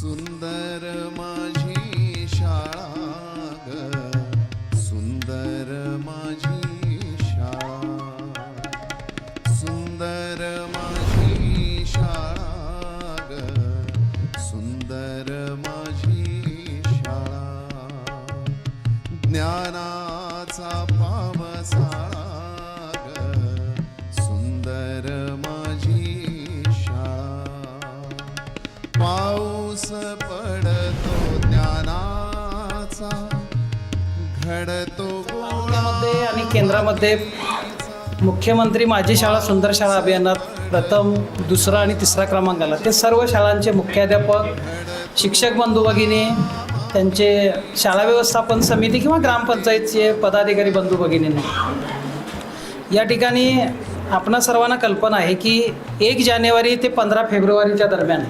सुंदर माझी शाळा. घडतो मध्ये आणि केंद्रामध्ये मुख्यमंत्री माझी शाळा सुंदर शाळा अभियानात प्रथम दुसरा आणि तिसरा क्रमांक आला. ते सर्व शाळांचे मुख्याध्यापक शिक्षक बंधू भगिनी त्यांचे शाळा व्यवस्थापन समिती किंवा ग्रामपंचायतचे पदाधिकारी बंधू भगिनींनी. या ठिकाणी आपणा सर्वांना कल्पना आहे की एक जानेवारी ते पंधरा फेब्रुवारीच्या दरम्यान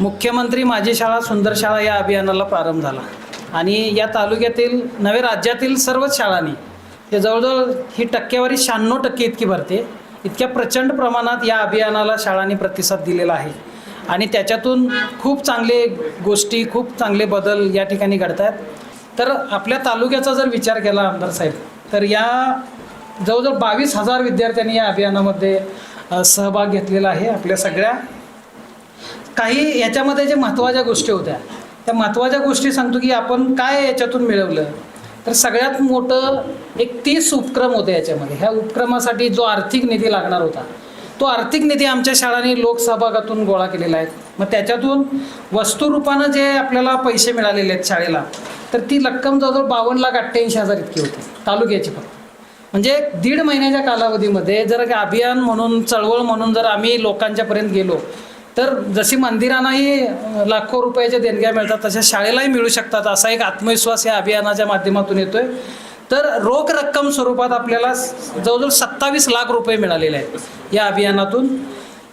मुख्यमंत्री माझी शाळा सुंदर शाळा या अभियानाला प्रारंभ झाला. आणि या तालुक्यातील नवे राज्यातील सर्वच शाळांनी ते जवळजवळ ही टक्केवारी शहाण्णव टक्के इतकी भरते. इतक्या प्रचंड प्रमाणात या अभियानाला शाळांनी प्रतिसाद दिलेला आहे. आणि त्याच्यातून खूप चांगले गोष्टी खूप चांगले बदल या ठिकाणी घडत आहेत तर आपल्या तालुक्याचा जर विचार केला आमदार साहेब तर या जवळजवळ बावीस हजार विद्यार्थ्यांनी या अभियानामध्ये सहभाग घेतलेला आहे आपल्या सगळ्या. काही याच्यामध्ये जे महत्त्वाच्या गोष्टी होत्या त्या महत्त्वाच्या गोष्टी सांगतो की आपण काय याच्यातून मिळवलं? तर सगळ्यात मोठं एक तीस उपक्रम होते याच्यामध्ये. ह्या उपक्रमासाठी जो आर्थिक निधी लागणार होता तो आर्थिक निधी आमच्या शाळांनी लोकसहभागातून गोळा केलेला आहे. मग त्याच्यातून वस्तुरूपानं जे आपल्याला पैसे मिळालेले आहेत शाळेला तर ती रक्कम जवळजवळ बावन्न लाख अठ्ठ्याऐंशी हजार इतकी होती तालुक्याची फक्त. म्हणजे दीड महिन्याच्या कालावधीमध्ये जर का अभियान म्हणून चळवळ म्हणून जर आम्ही लोकांच्यापर्यंत गेलो तर जशी मंदिरांनाही लाखो रुपयाच्या देणग्या मिळतात तशा शाळेलाही मिळू शकतात. असा एक आत्मविश्वास या अभियानाच्या माध्यमातून येतोय. तर रोख रक्कम स्वरूपात आपल्याला जवळजवळ सत्तावीस लाख रुपये मिळालेले आहेत या अभियानातून.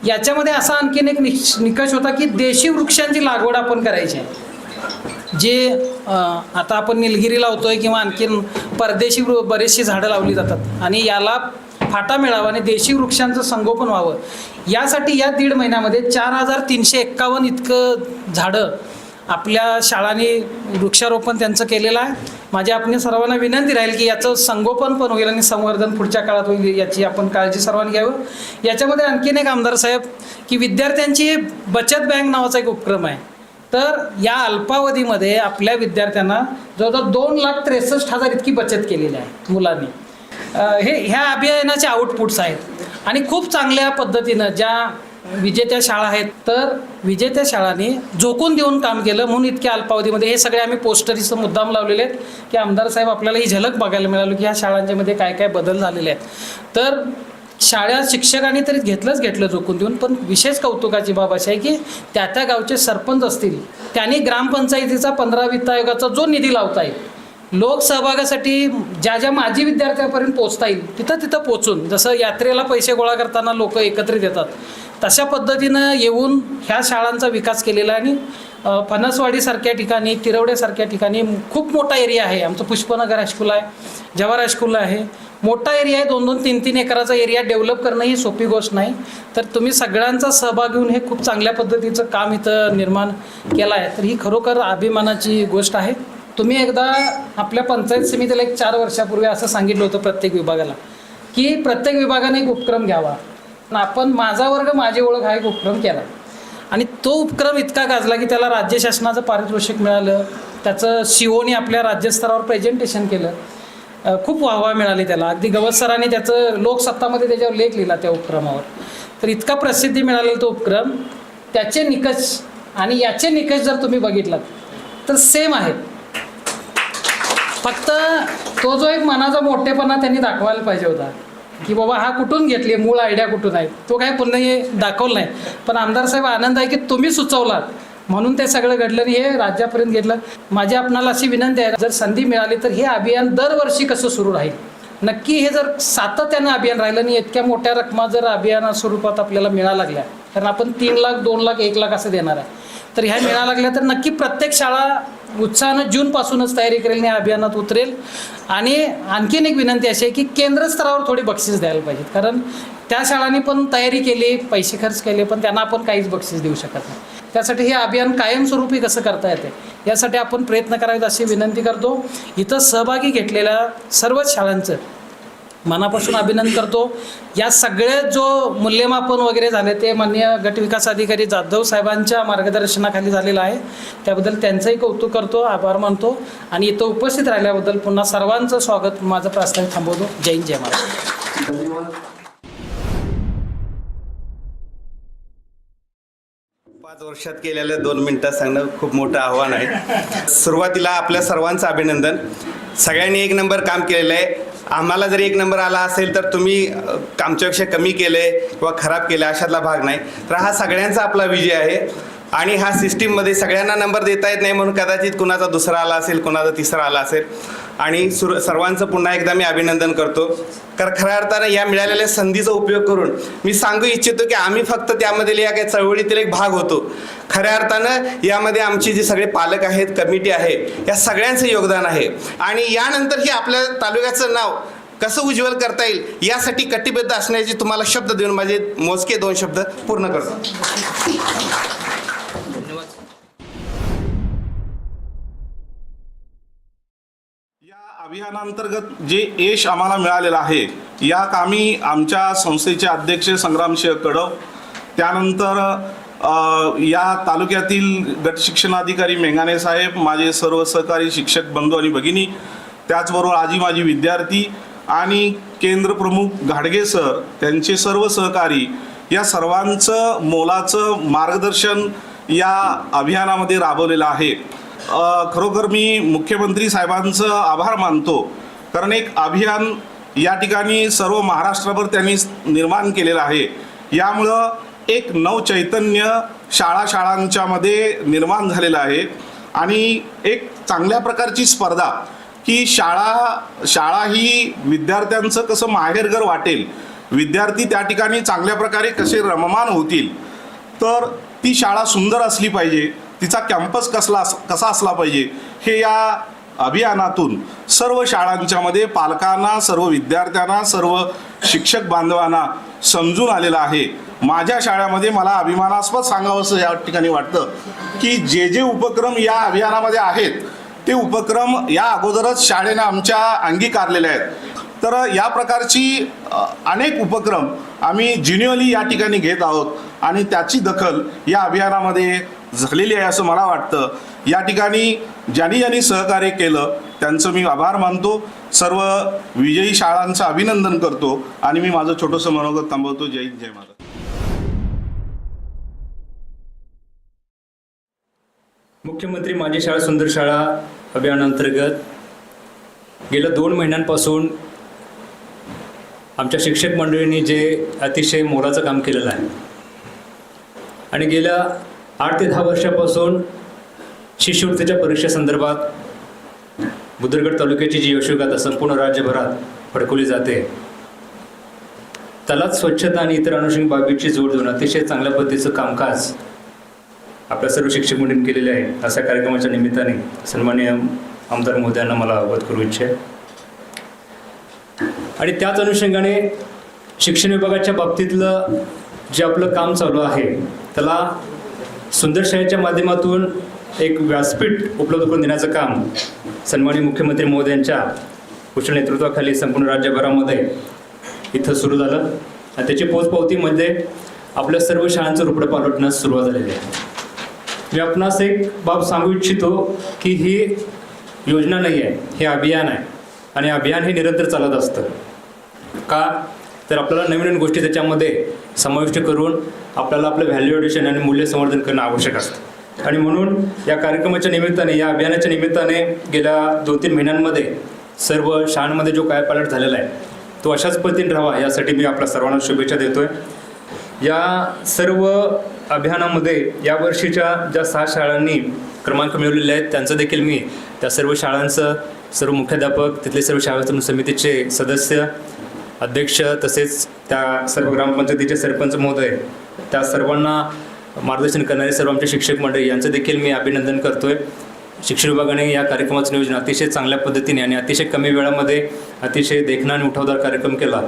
याच्यामध्ये असा आणखीन एक निकष होता की देशी वृक्षांची लागवड आपण करायची आहे. जे आता आपण निलगिरी लावतोय किंवा आणखीन परदेशी वृ- झाडं लावली जातात. आणि याला फाटा मिळावा आणि देशी वृक्षांचं संगोपन व्हावं. यासाठी या दीड महिन्यामध्ये चार हजार तीनशे एक्कावन्न इतकं झाडं आपल्या शाळांनी वृक्षारोपण त्यांचं केलेलं आहे. माझ्या आपण सर्वांना विनंती राहील की याचं संगोपन पण होईल आणि संवर्धन पुढच्या काळात होईल याची आपण काळजी सर्वांनी घ्यावं. याच्यामध्ये आणखीन एक आमदार साहेब की विद्यार्थ्यांची बचत बँक नावाचा एक उपक्रम आहे. तर या अल्पावधीमध्ये आपल्या विद्यार्थ्यांना जवळजवळ दोन लाख त्रेसष्ट हजार इतकी बचत केलेली आहे मुलांनी. हे ह्या अभियानाचे आउटपुट्स आहेत. आणि खूप चांगल्या पद्धतीनं ज्या विजेत्या शाळा आहेत तर विजेत्या शाळांनी झोकून देऊन काम केलं म्हणून इतक्या अल्पावधीमध्ये हे सगळे आम्ही पोस्टरीचं मुद्दाम लावलेले आहेत की आमदार साहेब आपल्याला ही झलक बघायला मिळालं की ह्या शाळांच्यामध्ये काय काय बदल झालेले आहेत. तर शाळा शिक्षकांनी तरी घेतलंच घेतलं झोकून देऊन पण विशेष कौतुकाची बाब अशी आहे की त्या त्या गावचे सरपंच असतील त्यांनी ग्रामपंचायतीचा पंधरा वित्त आयोगाचा जो निधी लावता येईल लोकसहभागासाठी ज्या ज्या माजी विद्यार्थ्यापर्यंत पोचता येईल तिथं तिथं पोचून जसं यात्रेला पैसे गोळा करताना लोक एकत्रित येतात तशा पद्धतीनं येऊन ह्या शाळांचा विकास केलेला आहे आणि फणसवाडीसारख्या ठिकाणी तिरवड्यासारख्या ठिकाणी खूप मोठा एरिया आहे. आमचं पुष्पनगर हायस्कूल आहे जवाहर हायस्कूल आहे. मोठा एरिया आहे दोन दोन तीन तीन एकराचा एरिया. डेव्हलप करणं ही सोपी गोष्ट नाही. तर तुम्ही सगळ्यांचा सहभाग घेऊन हे खूप चांगल्या पद्धतीचं काम इथं निर्माण केलं आहे. तर ही खरोखर अभिमानाची गोष्ट आहे. तुम्ही एकदा आपल्या पंचायत समितीला एक चार वर्षापूर्वी असं सांगितलं होतं प्रत्येक विभागाला की प्रत्येक विभागाने एक उपक्रम घ्यावा. पण आपण माझा वर्ग माझी ओळख हा एक उपक्रम केला. आणि तो उपक्रम इतका गाजला की त्याला राज्य शासनाचं पारितोषिक मिळालं त्याचं शिओने आपल्या राज्यस्तरावर प्रेझेंटेशन केलं. खूप वाहवा मिळाली त्याला. अगदी गवत सरांनी त्याचं लोकसत्तामध्ये त्याच्यावर लेख लिहिला त्या उपक्रमावर. तर इतका प्रसिद्धी मिळालेला तो उपक्रम त्याचे निकष आणि याचे निकष जर तुम्ही बघितलात तर सेम आहेत. फक्त तो जो एक मनाचा मोठेपणा त्यांनी दाखवायला पाहिजे होता. की बाबा हा कुठून घेतली मूळ आयडिया कुठून आहे? तो काय पुन्हा हे दाखवलं नाही. पण आमदार साहेब आनंद आहे की तुम्ही सुचवलात. म्हणून ते सगळं घडलं आणि हे राज्यापर्यंत घेतलं. माझी आपणाला अशी विनंती आहे जर संधी मिळाली तर हे अभियान दरवर्षी कसं सुरू राहील? नक्की हे जर सातत्यानं अभियान राहिलं आणि इतक्या मोठ्या रकमा जर अभियाना स्वरूपात आपल्याला मिळा लागल्या कारण आपण तीन लाख दोन लाख एक लाख असं देणार आहे. तर ह्या मिळा लागल्या तर नक्की प्रत्येक शाळा उत्साहानं जूनपासूनच तयारी करेल आणि अभियानात उतरेल. आणि आणखीन एक विनंती अशी आहे की केंद्र स्तरावर थोडी बक्षीस द्यायला पाहिजेत. कारण त्या शाळांनी पण तयारी केली पैसे खर्च केले पण त्यांना आपण काहीच बक्षीस देऊ शकत नाही. त्यासाठी हे अभियान कायमस्वरूपी कसं करता येते यासाठी आपण प्रयत्न करावेत अशी विनंती करतो. इथं सहभागी घेतलेल्या सर्वच शाळांचं मनापासून अभिनंदन करतो. या सगळे जो मूल्यमापन वगैरे झाले ते माननीय गट विकास अधिकारी जाधव साहेबांच्या मार्गदर्शनाखाली झालेलं आहे. त्याबद्दल त्यांचंही कौतुक करतो आभार मानतो. आणि इथं उपस्थित राहिल्याबद्दल पुन्हा सर्वांचं स्वागत. माझं प्रास्ताविक थांबवतो. जय हिंद जय महाराष्ट्र. पाच वर्षात केलेलं दोन मिनिटात सांगणं खूप मोठं आव्हान आहे. सुरुवातीला आपल्या सर्वांचं अभिनंदन. सगळ्यांनी एक नंबर काम केलेलं आहे. आम्हाला जर एक नंबर आला असेल तर तुम्ही आमच्यापेक्षा कमी केले किंवा खराब केले अशातला भाग नाही. तर हा सगळ्यांचा आपला विजय आहे आणि हा सिस्टीममध्ये सगळ्यांना नंबर देता येत नाही म्हणून कदाचित कुणाचा दुसरा आला असेल कुणाचा तिसरा आला असेल. आणि सुर सर्वांचं पुन्हा एकदा मी अभिनंदन करतो. कारण खऱ्या अर्थानं या मिळालेल्या संधीचा उपयोग करून मी सांगू इच्छितो की आम्ही फक्त त्यामधील या काही चळवळीतील एक भाग होतो. खऱ्या अर्थानं यामध्ये आमचे जे सगळे पालक आहेत कमिटी आहे या सगळ्यांचं योगदान आहे. आणि यानंतर हे आपल्या तालुक्याचं नाव कसं उज्ज्वल करता येईल यासाठी कटिबद्ध असण्याचे तुम्हाला शब्द देऊन माझे मोजके दोन शब्द पूर्ण करतो. अभियानांतर्गत जे यश आम्हाला मिळालेलं आहे या कामी आमच्या संस्थेचे अध्यक्ष संग्रामसिंह कडव त्यानंतर या तालुक्यातील गट शिक्षणाधिकारी मेंगाने साहेब माझे सर्व सहकारी शिक्षक बंधू आणि भगिनी त्याचबरोबर आजी माझी विद्यार्थी आणि केंद्र प्रमुख घाडगे सर त्यांचे सर्व सहकारी या सर्वांचं मोलाचं मार्गदर्शन या अभियानामध्ये राबवलेलं आहे. खरोखर मी मुख्यमंत्री साहेबांचं आभार मानतो. कारण एक अभियान या ठिकाणी सर्व महाराष्ट्रभर त्यांनी निर्माण केलेलं आहे. यामुळं एक नवचैतन्य शाळा शाळांच्यामध्ये निर्माण झालेलं आहे. आणि एक चांगल्या प्रकारची स्पर्धा की शाळा शाळा ही विद्यार्थ्यांचं कसं माहेरघर वाटेल विद्यार्थी त्या ठिकाणी चांगल्या प्रकारे कसे रममान होतील तर ती शाळा सुंदर असली पाहिजे. तिचा कॅम्पस कसला अस- कसा असला पाहिजे हे या अभियानातून सर्व शाळांच्यामध्ये पालकांना सर्व विद्यार्थ्यांना सर्व शिक्षक बांधवांना समजून आलेलं आहे. माझ्या शाळेमध्ये मला अभिमानास्पद सांगावंसं या ठिकाणी वाटतं की जे जे उपक्रम या अभियानामध्ये आहेत ते उपक्रम या अगोदरच शाळेने आमच्या अंगीकारलेले आहेत. तर या प्रकारची अनेक उपक्रम आम्ही जिन्युअली या ठिकाणी घेत आहोत आणि त्याची दखल या अभियानामध्ये झालेली आहे असं मला वाटतं. या ठिकाणी ज्यांनी ज्यांनी सहकार्य केलं त्यांचं मी आभार मानतो. सर्व विजयी शाळांचं अभिनंदन करतो आणि मी माझं छोटंसं मनोगत थांबवतो. जय हिंद जय महाराज मुख्यमंत्री माझी शाळा सुंदर शाळा अभियानांतर्गत गेल्या दोन महिन्यांपासून आमच्या शिक्षक मंडळींनी जे अतिशय मोलाचं काम केलेलं आहे आणि गेल्या आठ ते दहा वर्षापासून शिष्यवृत्तीच्या परीक्षेसंदर्भात बुद्रगड तालुक्याची जी यशोगाथा संपूर्ण राज्यभरात फडकवली जाते. त्यालाच स्वच्छता आणि इतर अनुषंगिक बाबीची जोड देऊन अतिशय चांगल्या पद्धतीचं कामकाज आपल्या सर्व शिक्षक मंडळींनी केलेले आहे. अशा कार्यक्रमाच्या निमित्ताने सन्माननीय आमदार महोदयांना मला अवगत करू इच्छे आणि त्याच अनुषंगाने शिक्षण विभागाच्या बाबतीतलं जे आपलं काम चालू आहे त्याला सुंदर शाळेच्या माध्यमातून एक व्यासपीठ उपलब्ध करून देण्याचं काम सन्माननीय मुख्यमंत्री महोदयांच्या कुशल नेतृत्वाखाली संपूर्ण राज्यभरामध्ये इथं सुरू झालं. आणि त्याची पोचपावतीमध्ये म्हणजे आपल्या सर्व शाळांचं रुपडं पालटण्यास सुरुवात झालेली आहे. मी आपणास एक बाब सांगू इच्छितो की ही योजना नाही आहे हे अभियान आहे. आणि अभियान हे निरंतर चालत असतं. का? तर आपल्याला नवीन नवीन गोष्टी त्याच्यामध्ये समाविष्ट करून आपल्याला आपलं व्हॅल्युएडेशन आणि मूल्य संवर्धन करणं आवश्यक असतं. आणि म्हणून या कार्यक्रमाच्या निमित्ताने या अभियानाच्या निमित्ताने गेल्या दोन तीन महिन्यांमध्ये सर्व शाळांमध्ये जो काय पालट झालेला आहे तो अशाच पद्धतीने राहावा यासाठी मी आपल्या सर्वांना शुभेच्छा देतो आहे या सर्व अभियानामध्ये या वर्षीच्या ज्या सहा शाळांनी क्रमांक मिळवलेले आहेत त्यांचं देखील मी त्या सर्व शाळांचं सर्व मुख्याध्यापक तिथले सर्व शाळा समितीचे सदस्य अध्यक्ष तसेच त्या सर्व ग्रामपंचायतीचे सरपंच महोदय त्या सर्वांना मार्गदर्शन करणारे सर्व आमचे शिक्षक मंडळी यांचं देखील मी अभिनंदन करतोय. शिक्षण विभागाने या कार्यक्रमाचं नियोजन अतिशय चांगल्या पद्धतीने आणि अतिशय कमी वेळामध्ये अतिशय देखणा आणि उठावदार कार्यक्रम केला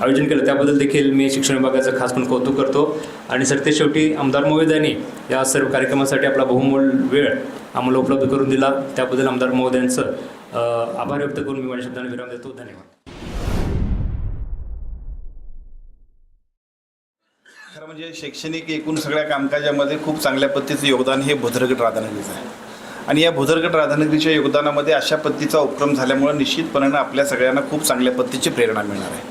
आयोजन केलं. त्याबद्दल देखील मी शिक्षण विभागाचं खास पण कौतुक करतो. आणि सर ते शेवटी आमदार महोदयांनी या सर्व कार्यक्रमासाठी आपला बहुमोल वेळ आम्हाला उपलब्ध करून दिला. त्याबद्दल आमदार महोदयांचं आभार व्यक्त करून मी माझ्या शब्दांना विराम देतो. धन्यवाद. म्हणजे शैक्षणिक एकूण सगळ्या कामकाजामध्ये खूप चांगल्या पद्धतीचं योगदान हे भुदरगड राधानगरीचं आहे. आणि या भुदरगड राधानगरीच्या योगदानामध्ये अशा पद्धतीचा उपक्रम झाल्यामुळे निश्चितपणानं आपल्या सगळ्यांना खूप चांगल्या पद्धतीची प्रेरणा मिळणार आहे.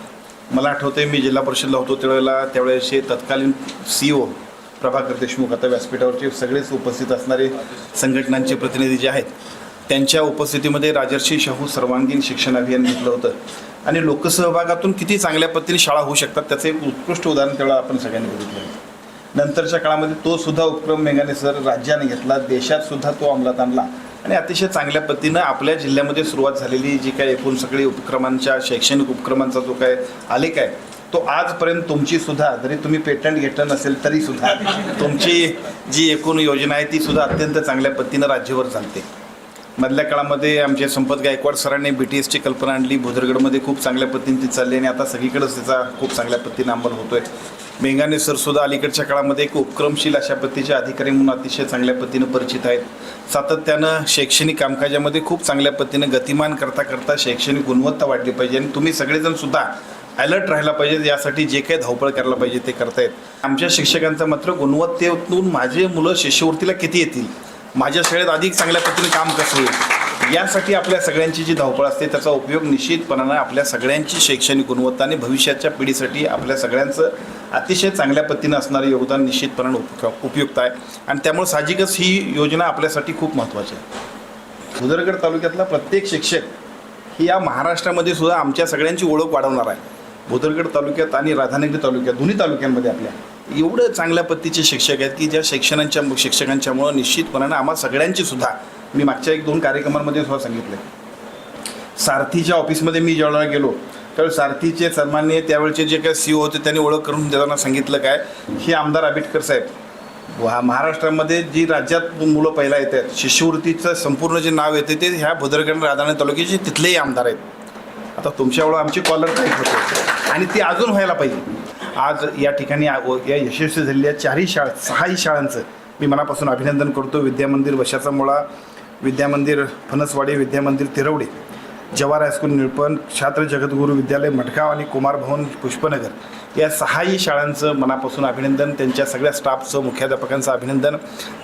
मला आठवतंय मी जिल्हा परिषदला होतो त्यावेळेला त्यावेळेचे तत्कालीन सी ओ प्रभाकर देशमुख आता व्यासपीठावरचे सगळेच उपस्थित असणारे संघटनांचे प्रतिनिधी जे आहेत त्यांच्या उपस्थितीमध्ये राजर्षी शाहू सर्वांगीण शिक्षण अभियान घेतलं होतं. आणि लोकसहभागातून किती चांगल्या पद्धतीने शाळा होऊ शकतात त्याचं एक उत्कृष्ट उदाहरण तेवढं आपण सगळ्यांनी बघितलं नंतरच्या काळामध्ये तो सुद्धा उपक्रम मेघाने सर राज्याने घेतला देशात सुद्धा तो अंमलात आणला. आणि अतिशय चांगल्या पद्धतीनं आपल्या जिल्ह्यामध्ये सुरुवात झालेली जी काय एकूण सगळी उपक्रमांच्या शैक्षणिक उपक्रमांचा जो काय आलेख आहे तो आजपर्यंत तुमची सुद्धा जरी तुम्ही पेटंट घेतलं नसेल तरी सुद्धा तुमची जी एकूण योजना आहे ती सुद्धा अत्यंत चांगल्या पद्धतीनं राज्यभर चालते. मधल्या काळामध्ये आमचे संपत गायकवाड सरांनी बी टी एसची कल्पना आणली. भुदरगडमध्ये खूप चांगल्या पद्धतीने ती चालली आणि आता सगळीकडेच त्याचा खूप चांगल्या पद्धतीने अंमल होतोय. मेंगाने सरसुद्धा अलीकडच्या काळामध्ये एक उपक्रमशील अशा पद्धतीचे अधिकारी म्हणून अतिशय चांगल्या पद्धतीनं परिचित आहेत. सातत्यानं शैक्षणिक कामकाजामध्ये खूप चांगल्या पद्धतीनं गतिमान करता करता शैक्षणिक गुणवत्ता वाढली पाहिजे आणि तुम्ही सगळेजण सुद्धा अलर्ट राहायला पाहिजे. यासाठी जे काही धावपळ करायला पाहिजे ते करतायत. आमच्या शिक्षकांचं मात्र गुणवत्तेतून माझे मुलं शिष्यवृत्तीला किती येतील? माझ्या शाळेत अधिक चांगल्या पद्धतीने काम कसं होईल? यासाठी आपल्या सगळ्यांची जी धावपळ असते त्याचा उपयोग निश्चितपणानं आपल्या सगळ्यांची शैक्षणिक गुणवत्ता आणि भविष्याच्या पिढीसाठी आपल्या सगळ्यांचं अतिशय चांगल्या पद्धतीनं असणारं योगदान निश्चितपणानं उप उपयुक्त आहे. आणि त्यामुळे साहजिकच ही योजना आपल्यासाठी खूप महत्त्वाची आहे. उदरगड तालुक्यातला प्रत्येक शिक्षक ही या महाराष्ट्रामध्ये सुद्धा आमच्या सगळ्यांची ओळख वाढवणार आहे. भुदरगड तालुक्यात आणि राधानगरी तालुक्यात दोन्ही तालुक्यांमध्ये आपल्या. एवढं चांगल्या पद्धतीचे शिक्षक आहेत की ज्या शिक्षणांच्या शिक्षकांच्यामुळं निश्चितपणानं आम्हा सगळ्यांची सुद्धा मी मागच्या एक दोन कार्यक्रमांमध्ये सुद्धा सांगितलं सारथीच्या ऑफिसमध्ये मी ज्यावेळेला गेलो त्यावेळी सारथीचे सन्माननीय त्यावेळचे जे काही सी ओ होते त्यांनी ओळख करून देताना सांगितलं काय हे आमदार आंबेडकर साहेब. वा महाराष्ट्रामध्ये जी राज्यात मुलं पहिला येतात शिष्यवृत्तीचं संपूर्ण जे नाव येते ते ह्या भद्रगड राधानगरी तालुक्याचे तिथलेही आमदार आहेत. आता तुमच्यामुळं आमची कॉलर टाईप होते आणि ती अजून व्हायला पाहिजे. आज या ठिकाणी या यशस्वी झालेल्या चारही शाळा सहाही शाळांचं मी मनापासून अभिनंदन करतो. विद्यामंदिर वशाचा मुळा विद्यामंदिर फणसवाडी विद्यामंदिर तिरवडे. जवाहर हायस्कूल निळपण छात्र जगद्गुरू विद्यालय मटकाव आणि कुमार भवन पुष्पनगर या सहाही शाळांचं मनापासून अभिनंदन त्यांच्या सगळ्या स्टाफचं मुख्याध्यापकांचं अभिनंदन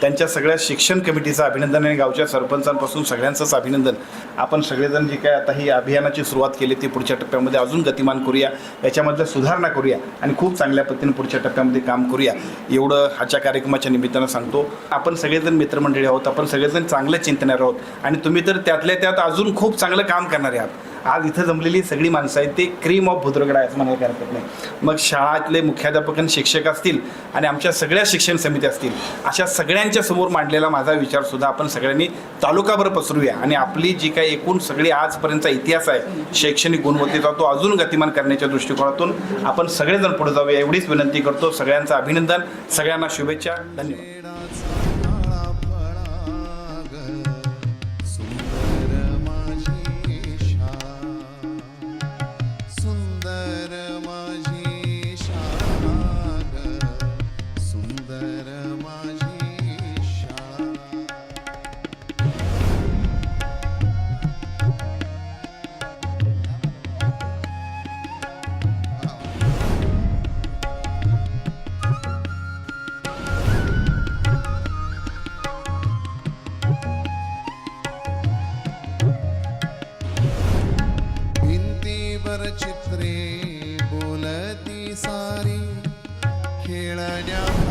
त्यांच्या सगळ्या शिक्षण कमिटीचं अभिनंदन आणि गावच्या सरपंचांपासून सगळ्यांचंच अभिनंदन. आपण सगळेजण जे काय आता ही अभियानाची सुरुवात केली ती पुढच्या टप्प्यामध्ये अजून गतिमान करूया याच्यामधल्या सुधारणा करूया आणि खूप चांगल्या पद्धतीने पुढच्या टप्प्यामध्ये काम करूया. एवढं आजच्या कार्यक्रमाच्या निमित्तानं सांगतो. आपण सगळेजण मित्रमंडळी आहोत आपण सगळेजण चांगले चिंतणार आहोत आणि तुम्ही तर त्यातल्या त्यात अजून खूप चांगलं काम करणारे आहात. आज इथं जमलेली सगळी माणसं आहेत ते क्रीम ऑफ भुद्रगड आहे असं म्हणायला काही हरकत नाही. मग शाळातले मुख्याध्यापक आणि शिक्षक असतील आणि आमच्या सगळ्या शिक्षण समिती असतील अशा सगळ्यांच्या समोर मांडलेला माझा विचार सुद्धा आपण सगळ्यांनी तालुकाभर पसरूया. आणि आपली जी काही एकूण सगळी आजपर्यंतचा इतिहास आहे शैक्षणिक गुणवत्तेचा तो अजून गतिमान करण्याच्या दृष्टिकोनातून आपण सगळेजण पुढे जाऊया. एवढीच विनंती करतो सगळ्यांचं अभिनंदन. सगळ्यांना शुभेच्छा. धन्यवाद. चित्रे बोलती सारी. खेळण्या